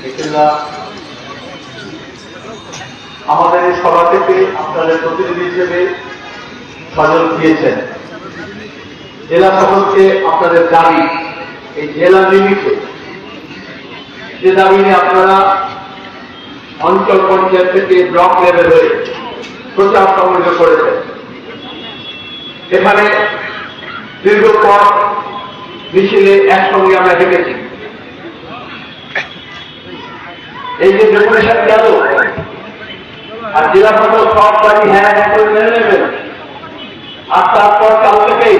মিত্ররা আমাদের এই সভা থেকে আপনাদের প্রতিনিধি হিসেবে সজল দিয়েছেন জেলা সকলকে আপনাদের দাবি, এই জেলা লিমিটে যে দাবি নিয়ে আপনারা অঞ্চল পঞ্চায়েত থেকে ব্লক লেভেল হয়ে প্রচার সংগঠিত করেছেন। এখানে দীর্ঘ পথ মিছিলে একসঙ্গে আমরা হেঁটেছি। এই যে ডেপুটেশন গেল, আর জেলা সদর সব বাড়ি হ্যাঁ হ্যাঁ করে মেনে নেবেন। আর তারপর কাল থেকেই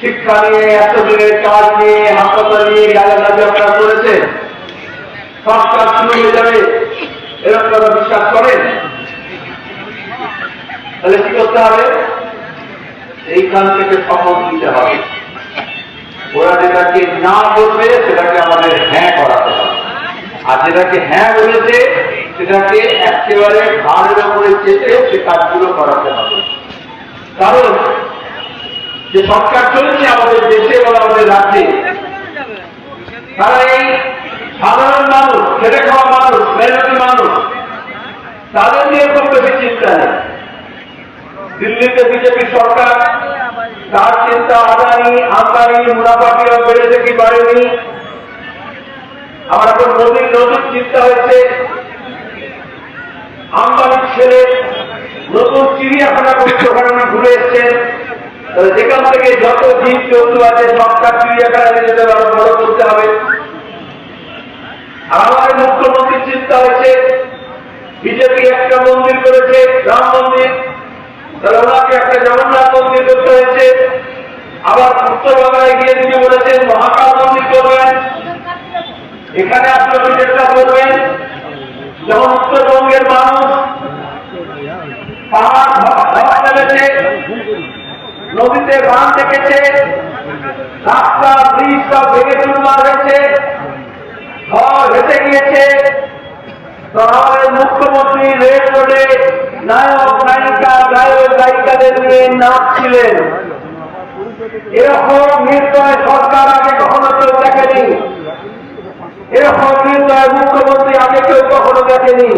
শিক্ষা নিয়ে, এত দিনের কাজ নিয়ে হাসপাতাল নিয়ে, গালাগালি আপনারা করেছেন। সব কাজ শুরু হয়ে যাবে। এরকম আপনারা বিশ্বাস করেন? তাহলে কি করতে হবে? এইখান থেকে শপথ দিতে হবে। ওরা যেটাকে না বলবে সেটাকে আমাদের হ্যাঁ করাতে হবে। আর যেটাকে হ্যাঁ বলেছে, সেটাকে একেবারে ঘাড়ের উপরে চেপে সে কাজগুলো করাতে হবে। কারণ যে সরকার চলছে আমাদের দেশে বা আমাদের রাজ্যে, তারা এই সাধারণ মানুষ, খেটে খাওয়া মানুষ, মেহনতি মানুষ, তাদের নিয়ে খুব বেশি চিন্তা নেই। দিল্লিতে বিজেপি সরকার, তার চিন্তা আদানি, আমদানি মুনাফা বেড়েছে কি বাড়েনি আমার এখন মোদীর নতুন চিন্তা হয়েছে। আমদানির ছেলে নতুন চিড়িয়াখানা করছে ওখানে ঘুরে এসছেন। যেখান থেকে যত জীব জন্তু আছে, সবটা চিড়িয়াখানা নিয়ে যেতে আরও বড় করতে হবে। আর আমাদের মুখ্যমন্ত্রীর চিন্তা হয়েছে, বিজেপি একটা মন্দির করেছে, রাম মন্দির। তাহলে ওনাকে একটা জগন্নাথ মন্দির করতে হয়েছে। আবার উত্তর বাংলায় গিয়ে তিনি বলেছেন, মহাকাল মন্দির করবেন। এখানে আসলে যেটা বলবেন যেমন উত্তরবঙ্গের মানুষ নদীতে বান দেখেছে রাস্তা ব্রিজ সব ভেঙে চুরমার হয়েছে ঘর হেঁটে গিয়েছে। আমাদের মুখ্যমন্ত্রী রেল রোডে নায়ক, নায়িকা, গায়ক, গায়িকাদের নিয়ে নাচছিলেন। এরকম নির্দয় সরকার আগে কখনো কেউ দেখেনি। এরকম নির্দয় মুখ্যমন্ত্রী আগে কেউ কখনো দেখেনি।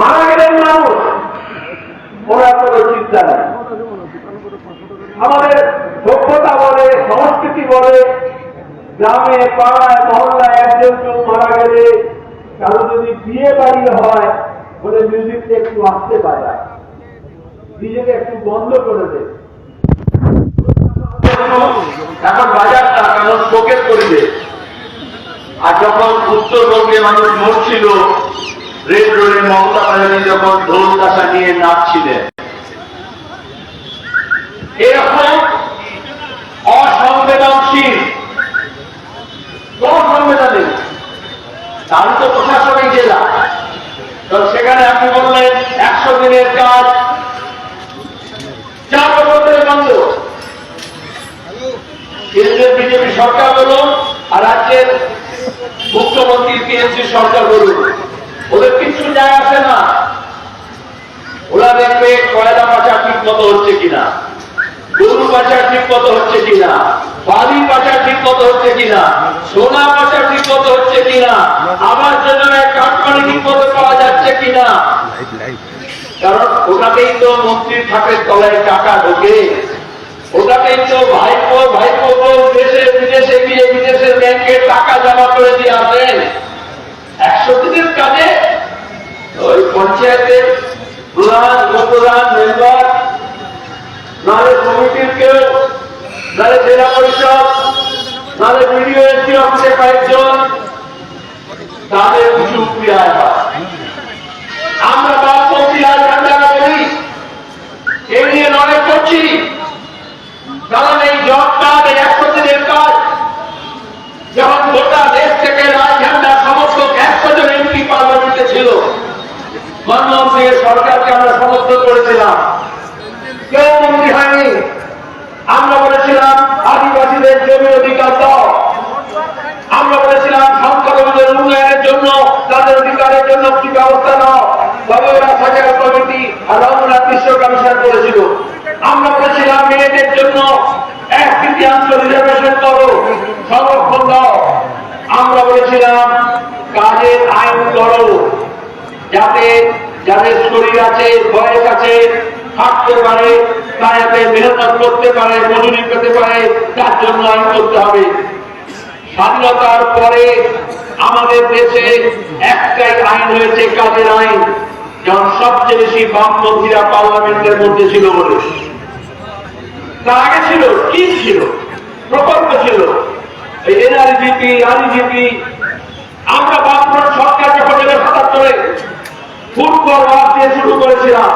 মারা গেলেন মানুষ। ওরা কোনো চিন্তা নেই। আমাদের সভ্যতা বলে, সংস্কৃতি বলে, গ্রামে, পাড়ায়, মহল্লায় একজন কেউ মারা গেলে কারও যদি বিয়ে বাড়ি হয়, বলে মিউজিকটা একটু আসতে পারে। নিজেকে একটু বন্ধ করে দেয় এখন বাজারটা কারণ শোকের পরিবেশ। আর যখন উত্তরবঙ্গে মানুষ মরছিল, রেড রোডে মমতা ব্যানার্জি যখন ঢোল কাঁসা নিয়ে নাচছিলেন। এরকম অসংবেদনশীল অসংবেদনশীল তারই তো প্রশাসনিক জেলা। তো সেখানে আপনি বললেন, একশো দিনের কাজ, চার বছর ধরে বন্ধ। কেন্দ্রের বিজেপি সরকার বলুন আর রাজ্যের মুখ্যমন্ত্রী টিএমসি সরকার বলুন ওদের কিছু যায় আসে না। ওরা দেখবে কয়লা পাচার ঠিক মতো হচ্ছে কিনা, গরু পাচার ঠিক মতো হচ্ছে কিনা, বালি পাচার ঠিক মতো হচ্ছে কিনা, সোনা পাচার ঠিক মতো হচ্ছে কিনা আবার যোজনায় কাঠমানি ঠিক মতো পাওয়া যাচ্ছে কিনা। কারণ ওটাতেই তো মন্ত্রীর থাকের তলায় টাকা ঢোকে। ওটাতেই তো ভাইপো ভাইপো দেশে বিদেশে গিয়ে বিদেশের ব্যাংকে টাকা জমা করে দিয়ে আসেন একশো দিনের কাজে ওই পঞ্চায়েতের প্রধান, উপপ্রধান মেম্বার নাহলে কমিটির কেউ নাহলে জেলা পরিষদ নাহলে বিডিও এসপি অফিসে কয়েকজন, তাদের কিছু ক্রিয়ায় হয় আমরা বামপন্থী রাজ ভান্ডারা বলি এই নিয়ে লড়াই করছি কারণ এই জব একশো দিনের কাজ, যখন গোটা দেশ থেকে ঝান্ডা সমস্ত একশো জন এমপি পার্লামেন্টে ছিল মনমোহন সিং সরকারকে আমরা সমর্থন করেছিলাম। কেউ মন্ত্রী হয়নি। আমরা বলেছিলাম আদিবাসীদের জমি অধিকার দাও। আমরা বলেছিলাম সংখ্যালঘুদের উন্নয়নের জন্য, তাদের অধিকারের জন্য কি ব্যবস্থা নাও। তবে ওরা সাজার কমিটি আর রঘুনাথ বিশ্ব কমিশন করেছিল জন্য এক তৃতীয়াংশ রিজার্ভেশন করো। সংরক্ষণ দাও আমরা বলেছিলাম, কাজের আইন করো। যাতে যাদের শরীর আছে, বয়স আছে, থাকতে পারে, তারা যাতে মেহনত করতে পারে, মজুরি পেতে পারে, তার জন্য আইন করতে হবে। স্বাধীনতার পরে আমাদের দেশে একটাই আইন হয়েছে কাজের আইন যেমন সবচেয়ে বেশি বামপন্থীরা পার্লামেন্টের মধ্যে ছিল বলে। তার আগে ছিল, কি ছিল? প্রকল্প ছিল। এই এনআরজিপি আরজিপি আমরা বামফ্রন্ট সরকার যখন এর সাতাত্তরে ফুটবল ওয়ার্ড দিয়ে শুরু করেছিলাম।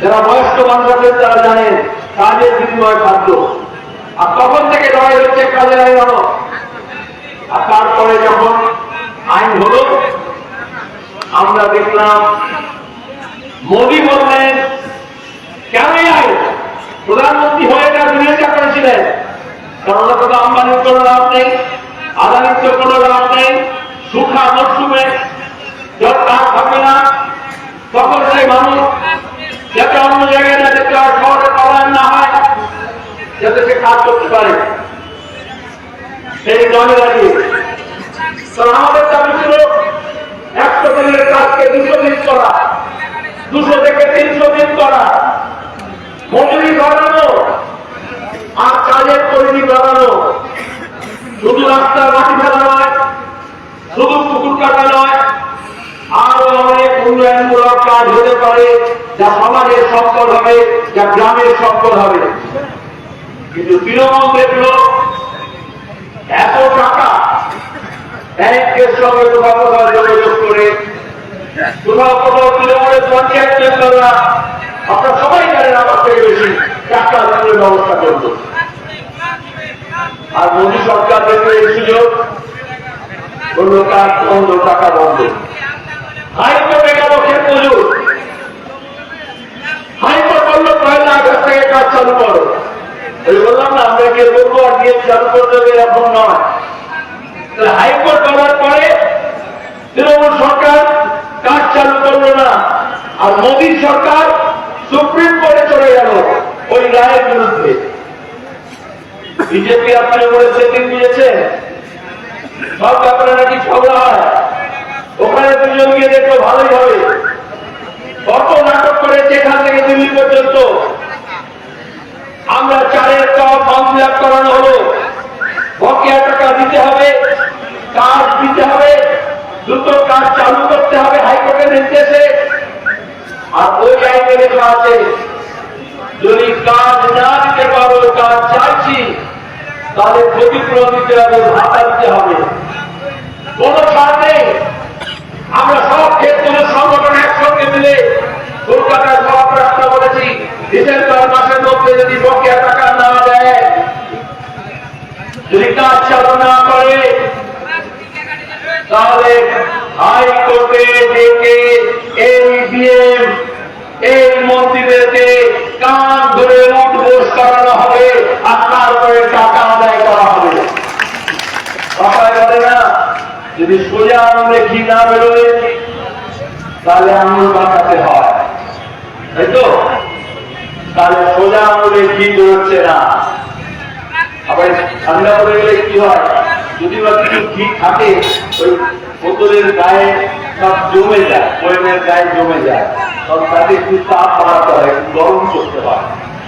যারা বয়স্ক মানুষ আছেন তারা জানেন, কাজের বিনিময় খাদ্য আর তখন থেকে লড়াই হচ্ছে কাজের আইন হলো আর তারপরে যখন আইন হলো, আমরা দেখলাম, মোদী বললেন কেন আইন? প্রধানমন্ত্রী হয়ে তার বিরোধিতা করেছিলেন কারণ তো আম্বানির কোনো লাভ নেই আদানির তো কোনো লাভ নেই, সুখা মরশুমে যখন কাজ হবে না, তখন সেই মানুষ যাতে অন্য জায়গায় না যেতে হয়, শহরে পলায়ন না হয়, যাতে সে কাজ করতে পারে। সেই দলে দাঁড়িয়ে কারণ আমাদের দাবি ছিল একশো দিনের কাজকে দুশো দিন করা দুশো থেকে তিনশো দিন করা মজুরি বাড়ানো আর কাজের পরিধি বাড়ানো শুধু রাস্তার মাটি ফেলা নয়, শুধু পুকুর কাটা নয়, আরও অনেক উন্নয়নমূলক কাজ হতে পারে যা সমাজের সম্পদ হবে, যা গ্রামের সম্পদ হবে। কিন্তু তৃণমূল দেখল এত টাকা ব্যাংকের সঙ্গে কোথাও যোগাযোগ করে কোথাও কোথাও তৃণমূলের পঞ্চায়েত মেম্বাররা, আপনারা সবাই জানেন আমার থেকে বেশি, টাকা ব্যবস্থা করব। আর মোদী সরকার দেখবে এই সুযোগ বলল, কাজ বন্ধ, টাকা বন্ধ। হাইকোর্টে গেল মজুর হাইকোর্ট বলল, পয়লা আগস্ট থেকে কাজ চালু করো। ওই বললাম, না, আমরা গিয়ে বলব, আর গিয়ে চালু করে দেবে এরকম নয়। হাইকোর্ট বলার পরে তৃণমূল সরকার কাজ চালু করল না, আর মোদী সরকার সুপ্রিম কোর্টে চলে গেল ওই রায়ের বিরুদ্ধে। বিজেপি আপনার উপরে সেটিং দিয়েছে। সব ব্যাপারে নাকি ঝগড়া হয়। ওখানে দুজন গিয়ে দেখল ভালোই হবে। কত নাটক করে যেখান থেকে দিল্লি পর্যন্ত। আমরা চারের টপ ফর্ম করানো হলো। বকেয়া টাকা দিতে হবে, কাজ দিতে হবে, দ্রুত কাজ চালু করতে হবে হাইকোর্টের নির্দেশে। আর ওই আইনে লেখা আছে যদি কাজ না দিতে পারো, কাজ চাইছি। তাহলে ক্ষতিপূরণ দিতে হবে, ভাতা দিতে হবে। কোন ছাড় নেই আমরা সব ক্ষেত্রে সংগঠন একসঙ্গে মিলে কলকাতায় সব বলেছি। ডিসেম্বর মাসের মধ্যে যদি বকেয়া টাকা না দেয়, যদি কাজ চালু না করে, তাহলে হাইকোর্টে ডেকে এই বিএম এই মন্ত্রীদেরকে কান ধরে উঠবোস করানো হবে আর তারপরে টাকা আদায় করা হবে কথায় বলে না যদি সোজা আঙুলে ঘি না বেরোয়, তাহলে আঙুল বাঁকাতে হয়। তাই তো? তাহলে সোজা আঙুলে ঘি বেরোচ্ছে না। আবার ঠান্ডা পড়ে গেলে কি হয়? যদি বা কিছু ঘি থাকে, ওই বোতলের গায়ে সব জমে যায় বয়মের গায়ে জমে যায়। তখন তাকে একটু তাপ বাড়াতে হয় গরম করতে হয়।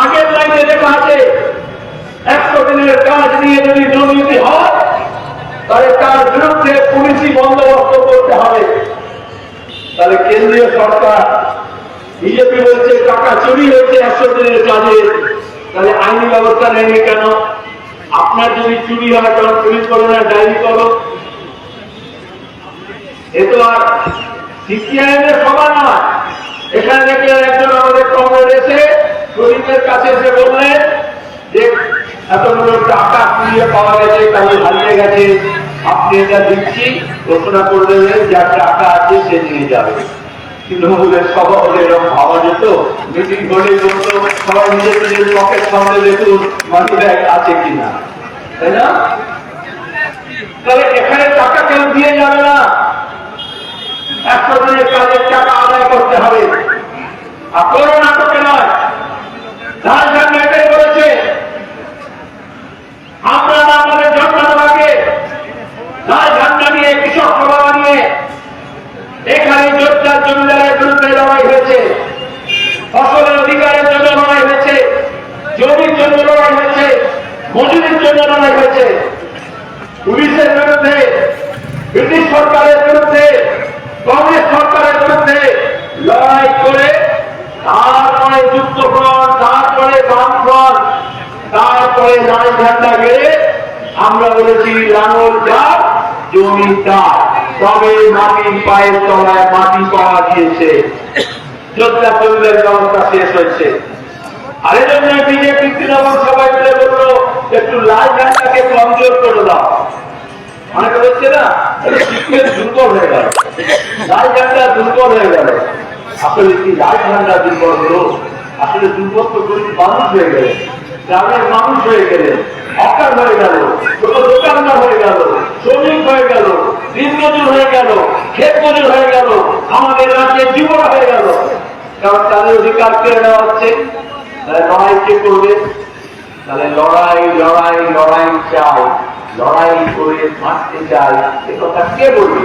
আগের লাইনে লেখা আছে, একশো দিনের কাজ নিয়ে যদি দুর্নীতি হয়, তাহলে তার বিরুদ্ধে পুলিশি বন্দোবস্ত করতে হবে। তাহলে কেন্দ্রীয় সরকার, বিজেপি বলছে টাকা চুরি হয়েছে একশো দিনের কাজে, তাহলে আইনি ব্যবস্থা নেয়নি কেন? আপনার যদি চুরি হয়, তখন পুলিশ করো না ডায়েরি করো। এ তো আর সিপিআইএম এর সভা নয়। এখানে দেখলেন একজন আমাদের কমরেড এসে শরীফের কাছে এসে বললেন যে এতগুলো টাকা কুড়িয়ে পাওয়া গেছে কাজে হারিয়ে গেছে। আপনি এটা দিচ্ছি, ঘোষণা করে দেবেন যার টাকা আছে সে নিয়ে যাবে। তৃণমূলের এরকম ভাবা যেত। মিটিং সবাই নিজের নিজের পকেট সামনে দেখুন মানি ব্যাগ আছে কিনা। তাই না? তাহলে এখানে টাকা কেউ দিয়ে যাবে না। একশো দিনের কাজের টাকা আদায় করতে হবে। আর নাটকে নয়। রাজধানী এটাই বলেছে আপনারা নিয়ে কৃষক সভা নিয়ে এখানে জোরদার জমিদারের বিরুদ্ধে ফসলের অধিকারের জন্য লড়াই হয়েছে। জমির জন্য লড়াই হয়েছে। মজুরির জন্য লড়াই হয়েছে। পুলিশের বিরুদ্ধে, ব্রিটিশ সরকারের বিরুদ্ধে, কংগ্রেস সরকারের বিরুদ্ধে লড়াই করে তারপরে যুক্তফ্রন্ট তারপরে বামফ্রন্ট তারপরে লাল ঝান্ডা আমরা বলেছি লাঙল যার জমি তার তবে মাটির পায়ের তলায় মাটি পাওয়া গিয়েছে। যোদ্ধা তৈরির ব্যবস্থা শেষ হয়েছে। আর এই জন্য বিজেপি, তৃণমূল সবাই মিলে বলল, একটু লাল ঝান্ডাকে কমজোর করে দাও। অনেকে বলছে, না সিপিএম দুর্বল হয়ে গেল। লাল ঝান্ডা দুর্বল হয়ে গেল। আসলে কি লাল ঝান্ডা দুর্বল হলো আসলে দুর্বল গরিব মানুষ হয়ে গেলে, গ্রামের মানুষ হয়ে গেলে অকার হয়ে গেল, ছোট দোকানদার হয়ে গেল, শ্রমিক হয়ে গেল দিনমজুর হয়ে গেল ক্ষেত মজুর হয়ে গেল, আমাদের রাজ্যের যুবরা হয়ে গেল। কারণ তাদের অধিকার কেড়ে নেওয়া হচ্ছে? লড়াই কে করবে? তাহলে লড়াই লড়াই লড়াই চাই, লড়াই করে মারতে চাই, এ কথা কে বলবে?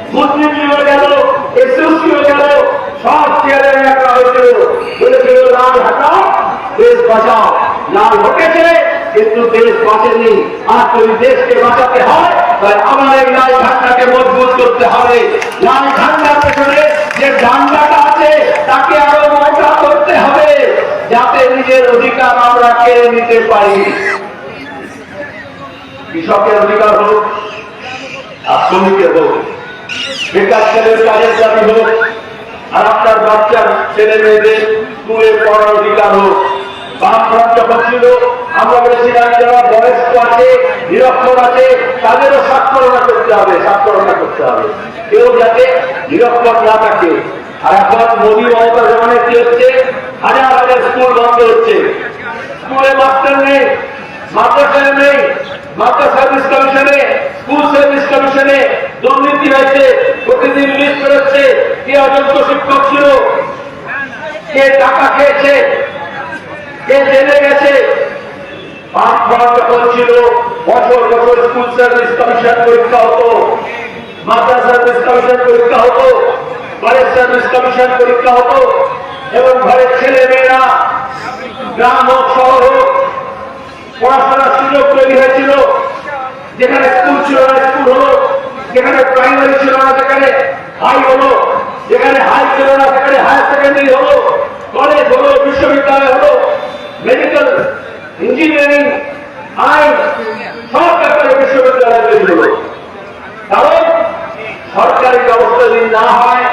মুসলিম লীগও গেল এসএসসিও গেল, সব চেয়ারে রাখা হয়েছিল। বলেছিল, লাল হাটাও, দেশ বাঁচাও। লাল হটেছে, কিন্তু দেশ বাঁচেনি। আর যদি দেশকে বাঁচাতে হয়, তাহলে আমাদের লাল ঝান্ডাকে মজবুত করতে হবে। লাল ঝান্ডার পেছনে যে ডান্ডাটা আছে, তাকে আরও মোটা করতে হবে, যাতে নিজের অধিকার আমরা কেড়ে নিতে পারি। কৃষকের অধিকার হোক, আর শ্রমিকের হোক বেকার ছেলের কাজের দাবি হোক, আর আপনার বাচ্চার ছেলে মেয়েদের স্কুলে পড়ার অধিকার হোক। আমরা বলেছিলাম বয়স্ক আছে, নিরক্ষর আছে, তাদেরও সাক্ষরতা করতে হবে সাক্ষরতা করতে হবে। কেউ যাতে নিরক্ষর না থাকে। আর এখন মোদী মমতা কি হচ্ছে হাজার হাজার স্কুল বন্ধ হচ্ছে। স্কুলে মাস্টার নেই মাদ্রাসায় নেই, মাদ্রাসা সার্ভিস কমিশনে স্কুল সার্ভিস কমিশনে দুর্নীতি হয়েছে প্রতিদিন লিস্ট বেরোচ্ছে কে অযোগ্য শিক্ষক ছিল, কে টাকা খেয়েছে, কে জেলে গেছে। পাঁচ বার যখন ছিল, বছর বছর স্কুল সার্ভিস কমিশন পরীক্ষা হতো, মাদ্রাসা সার্ভিস কমিশন পরীক্ষা হতো কলেজ সার্ভিস কমিশন পরীক্ষা হতো, এবং ঘরের ছেলে মেয়েরা গ্রাম হোক, শহর হোক পড়াশোনার সুযোগ তৈরি হয়েছিল। যেখানে স্কুল ছিল না স্কুল হলো। যেখানে প্রাইমারি ছিল না সেখানে হাই হলো। যেখানে হাই ছিল না সেখানে হায়ার সেকেন্ডারি হলো। কলেজ হলো, বিশ্ববিদ্যালয় হলো। মেডিকেল ইঞ্জিনিয়ারিং আইন সব ব্যাপারে বিশ্ববিদ্যালয় তৈরি হলো। কারণ সরকারি ব্যবস্থা যদি না হয়,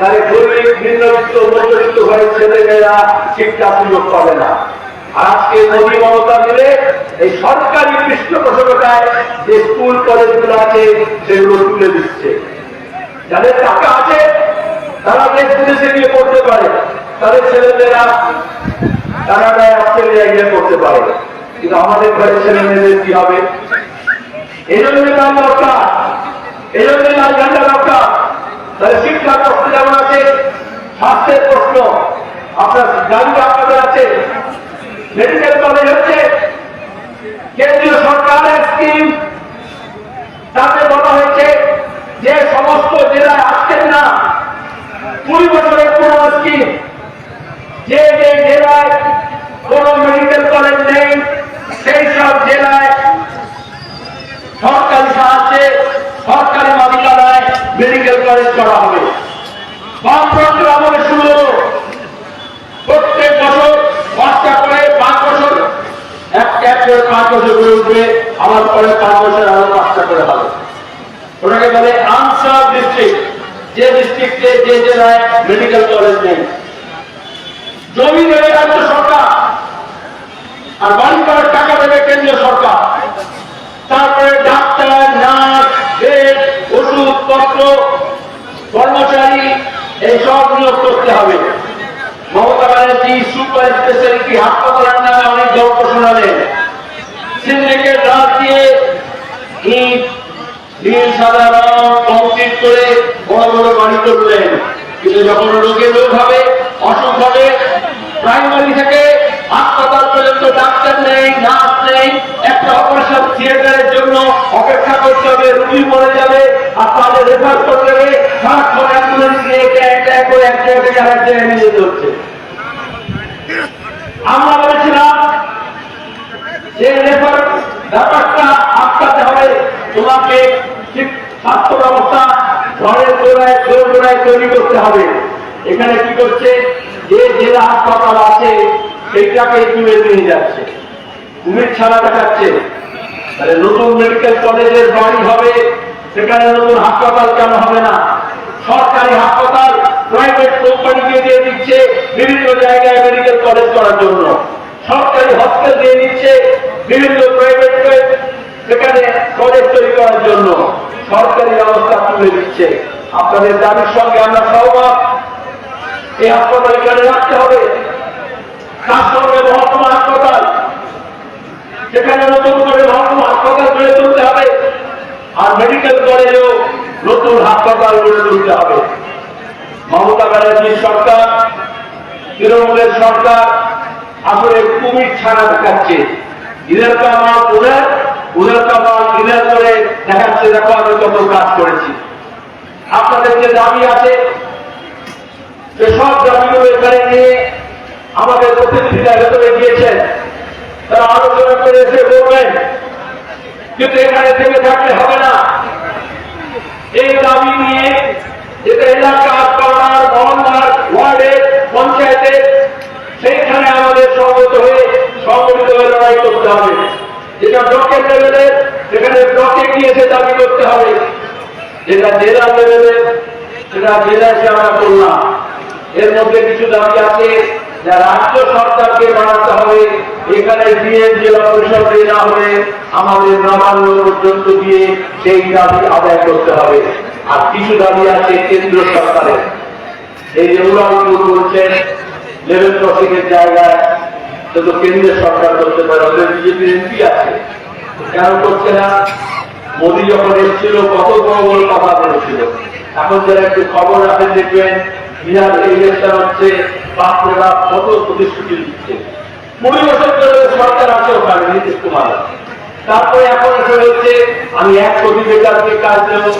তাহলে গরিব, নিম্নবিত্ত, মধ্যবিত্ত ঘরের ছেলেমেয়েরা শিক্ষা সুযোগ পাবে না। আজকে মোদী মমতা মিলে এই সরকারি পৃষ্ঠপোষকতায় যে স্কুল, কলেজগুলো আছে, সেগুলো তুলে দিচ্ছে। যাদের টাকা আছে, তারা দেশ বিদেশে গিয়ে পড়তে পারে। তাদের ছেলেমেয়েরা কানাডায় অস্ট্রেলিয়ায় গিয়ে পড়তে পারে। কিন্তু আমাদের ঘরের ছেলে মেয়েদের কি হবে? এই জন্য তার দরকার। এই জন্য লাল ঝান্ডা দরকার। তাহলে শিক্ষার প্রশ্ন যেমন আছে, স্বাস্থ্যের প্রশ্ন। আপনার গাড়ি আপনাদের আছে। মেডিকেল কলেজ হচ্ছে কেন্দ্রীয় সরকারের স্কিম। তাতে বলা হয়েছে যে সমস্ত জেলায় আসছেন না, কুড়ি বছরের পুরোনো স্কিম। যে যে জেলায় কোন মেডিকেল কলেজ নেই সেই সব জেলায় সরকারি সাহায্যে কলেজ করা হবে বামফ্রন্টের আমলে শুরু হলো প্রত্যেক বছর পাঁচটা করে পাঁচ বছর এক এক করে পাঁচ বছর করে উঠবে আমার পরে পাঁচ বছর আরও পাঁচটা করে হবে। ওটাকে বলে আনসার ডিস্ট্রিক্ট যে ডিস্ট্রিক্টে যে জেলায় মেডিকেল কলেজ নেই। জমি দেবে রাজ্য সরকার, আর বাড়ি করার টাকা দেবে কেন্দ্রীয় সরকার। তারপরে ডাক্তার, নার্স বেড ওষুধপত্র, কর্মচারী এইসব নিয়োগ করতে হবে। মমতা ব্যানার্জি সুপার স্পেশালিটি হাসপাতালের নামে অনেক গল্প শোনালেন। সিন্ডিকেট রাত দিয়ে হবে হবে ডাক্তার নেই, নার্স নেই, একটা অপারেশন থিয়েটারের জন্য অপেক্ষা করতে হবে, রুগী মরে যাবে, আর তাদের রেফার করে দেবে সারাক্ষণ অ্যাম্বুলেন্স নিয়ে একটা করে এক জায়গা থেকে জায়গায় নিয়ে যেতে হচ্ছে আমরা বলেছিলাম যে রেফার ব্যাপারটা আটকাতে হবে তোমাকে স্বাস্থ্য ব্যবস্থা ঘরের গোড়ায় জোর গোড়ায় তৈরি করতে হবে। এখানে কি করছে? যে জেলা হাসপাতাল আছে, সেইটাকে তুলে নিয়ে যাচ্ছে। কুমির ছাড়া দেখাচ্ছে। তাহলে নতুন মেডিকেল কলেজের বাড়ি হবে, সেখানে নতুন হাসপাতাল কেন হবে না? সরকারি হাসপাতাল প্রাইভেট কোম্পানিকে দিয়ে দিচ্ছে বিভিন্ন জায়গায় মেডিকেল কলেজ করার জন্য। সরকারি হসপিটাল দিয়ে দিচ্ছে বিভিন্ন প্রাইভেট সেখানে কলেজ তৈরি করার জন্য সরকারি ব্যবস্থা তুলে দিচ্ছে। আপনাদের দাবির সঙ্গে আমরা সহমত। এই হাসপাতাল এখানে রাখতে হবে। হাসপাতাল। সেখানে নতুন করে হাসপাতাল তুলতে হবে। আর মেডিকেল কলেজেও নতুন হাসপাতাল গড়ে তুলতে হবে। মমতা ব্যানার্জির সরকার, তৃণমূলের সরকার আসলে কুমির ছাড়া দেখাচ্ছে। ইদের কামাল উদের সব দাবিগুলো এখানে নিয়ে আমাদের প্রতিনিধিরা ভেতরে তারা আলোচনা করে কিন্তু এখানে থেকে থাকলে হবে না। এই দাবি নিয়ে যেটা এলাকা পাড়ার মহল্লার ওয়ার্ডের পঞ্চায়েতের সেইখানে আমাদের সমবেত হয়ে সংগঠিত হয়ে লড়াই করতে হবে যেটা লেভেলের সেখানে ব্লকে গিয়ে সে দাবি করতে হবে। যেটা জেলা লেভেলের সেটা জেলায় সে আমরা করলাম। এর মধ্যে কিছু দাবি আছে রাজ্য সরকারকে বানাতে হবে। এখানে বিএন জেলা পরিষদে না হলে আমাদের নবান্ন পর্যন্ত দিয়ে সেই দাবি আদায় করতে হবে। আর কিছু দাবি আছে কেন্দ্র সরকারের। এই যে উড়ালপুর বলছেন লেভেল ক্রসিং এর জায়গায় তো কেন্দ্রের সরকার করতে পারে, ওদের বিজেপির এমপি আছে। কেন করছে না? মোদী যখন এসেছিল কত বড় বড় কথা বলেছিল। এখন যারা একটু খবর রাখেন দেখবেন বিহার ইলেকশন হচ্ছে বাপরে বাপ কত প্রতিশ্রুতি দিচ্ছে। কুড়ি বছর সরকার আছে ওখানে নীতিশ কুমার। তারপরে এখন এসে হচ্ছে আমি এক কোটি বেকারকে কাজ দেবো।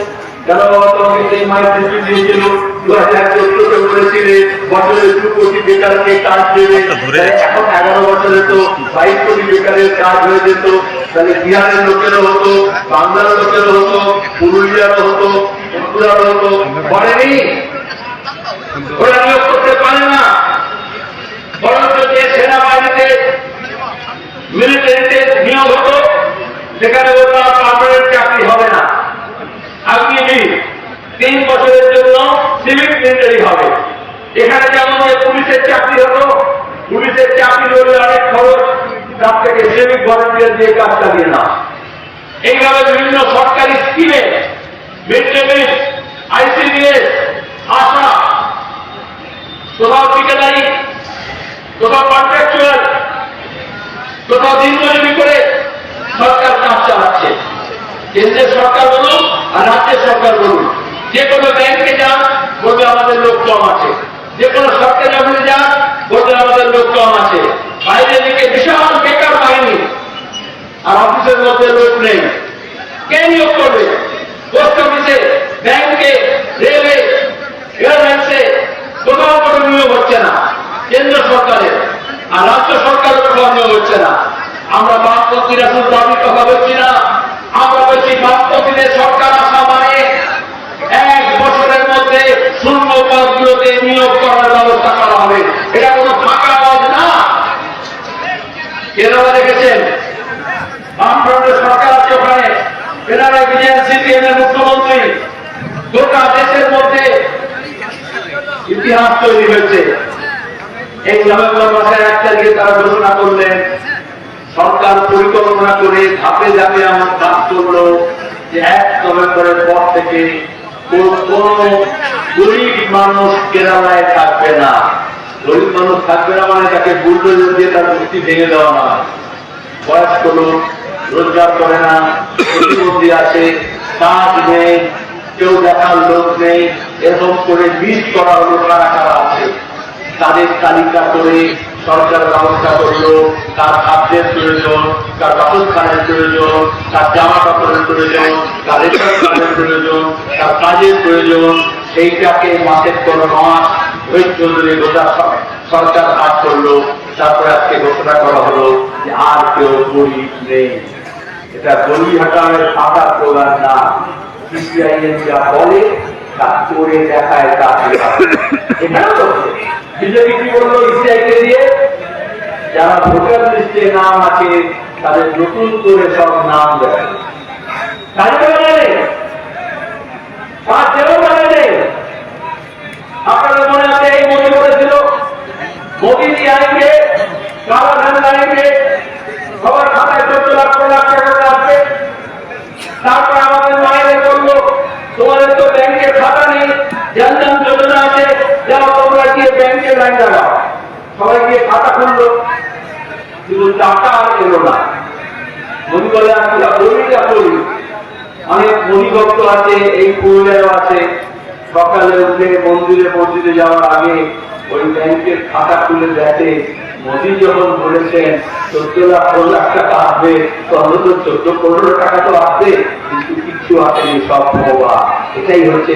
কেন বাবা তোমাকে সেই মায়ের দৃষ্টি দিয়েছিল? দু হাজার চোদ্দতে বলেছিলে বছরে দু কোটি বেকারকে কাজ দেবে। ধরে এখন এগারো বছরে তো বাইশ কোটি বেকারের কাজ হয়ে যেত, তাহলে বিহারের লোকেরও হতো, বাংলার লোকেরও হতো, পুরুলিয়ারও হতো বাঁকুড়ারও হতো করেনি ওরা করতে পারে না। বরঞ্চ যে সেনাবাহিনীতে মিলিটারিতে নিয়োগ হতো, সেখানে ওটা পার্মানেন্ট চাকরি হবে না। আগামী তিন বছরের জন্য সিভিক মিলিটারি হবে। এখানে যেমন পুলিশের চাকরি হতো পুলিশের চাকরি হলে অনেক খরচ তার থেকে সিভিক ভলেন্টিয়ার দিয়ে কাজ চালিয়ে না। এইভাবে বিভিন্ন সরকারি স্কিমে মিড ডে মিল আইসিডিএস, আশা, কোথাও ঠিকাদারি, কোথাও কন্ট্রাকচুয়াল কোথাও দিনমজুরি করে সরকার কাজ চালাচ্ছে। কেন্দ্রের সরকার বলুন আর রাজ্যের সরকার বলুন, যে কোনো ব্যাংকে যান, বলবে আমাদের লোক কম আছে। যে কোনো সরকারি অফিসে যান বলবে আমাদের লোক কম আছে। বাইরে দিকে বিশাল বেকার বাহিনী। আর অফিসের মধ্যে লোক নেই। কে নিয়োগ করবে? পোস্ট অফিসে, ব্যাংকে রেলওয়ে এয়ারলাইন্সে কোথাও কোনো নিয়োগ হচ্ছে না। কেন্দ্র সরকারের। আর রাজ্য সরকারের কোথাও নিয়োগ হচ্ছে না। আমরা বামপন্থীরা শুধু দাবির কথা বলছি না। আমরা বলছি বামপন্থীদের সরকার আসা মানে এক বছরের এটা কোনো ফাঁকা আওয়াজ না। কেরালা দেখেছেন বামফ্রন্টের সরকার আছে ওখানে। এনারা বিজেপি, সিপিএম এর মুখ্যমন্ত্রী। গোটা দেশের মধ্যে ইতিহাস তৈরি হয়েছে। এই নভেম্বর মাসের এক তারিখে তারা ঘোষণা করলেন, সরকার পরিকল্পনা করে ধাপে ধাপে আমার কাজ করল যে এক নভেম্বরের পর থেকে কোনো গরিব মানুষ কেরালায় থাকবে না। গরিব মানুষ থাকবে না মানে তাকে বুলডোজার দিয়ে তার মুক্তি ভেঙে দেওয়া নয়। বয়স্ক লোক, রোজগার করে না প্রতিবন্ধী আছে, কাজ নেই, কেউ দেখার লোক নেই, এরকম করে মিস করা হলো কারা কারা আছে। তাদের তালিকা করে সরকার ব্যবস্থা করল, তার খাদ্যের প্রয়োজন, তার বাসস্থানের প্রয়োজন, তার জামা কাপড়ের প্রয়োজন, তার রেশন কার্ডের প্রয়োজন, তার কাজের প্রয়োজন সেইটাকে মাসের পর মাস ধৈর্য ধরে গোটা সরকার কাজ করল, তারপরে আজকে ঘোষণা করা হলো যে আর কেউ গরিব নেই। এটা গরিব হাটানোর সাদা প্রোগ্রাম না সিপিআইএম যা বলে, তা করে দেখায় তা বিজেপি কি ইসিআইকে দিয়ে? যারা ভোটার লিস্টে নাম আছে, তাদের নতুন করে সব নাম দেয় তালিকা জানে পাঁচ জানে আপনাদের মনে আছে এই মোদী বলেছিল, মোদী জি আইনকে কালা ধন আইনকে, সবার খাতায় চোদ্দ লাখ, পনেরো লাখ টাকা আসবে। তারপর আমাদের মায়েদের বলল, তোমাদের তো ব্যাংকে খাতা নেই, জনধন যোজনা আছে, যাও তোমরা গিয়ে ব্যাংকে লাইন লাগাও সবাই গিয়ে খাতা খুললো। কিন্তু টাকা আর এলো না। মনি বলে আমরা বলি যা করি। অনেক মণিভক্ত আছে, এই পুরুলিয়াও আছে। সকালে উঠে মন্দিরে মসজিদে যাওয়ার আগে ওই ব্যাংকের খাতা খুলে দেখে মোদী যখন বলেছেন, চোদ্দ লাখ পনেরো লাখ টাকা আসবে তখন তো চোদ্দ, পনেরো টাকা তো আসবে, কিন্তু কিচ্ছু আসেনি, সব ভগবান। এটাই হচ্ছে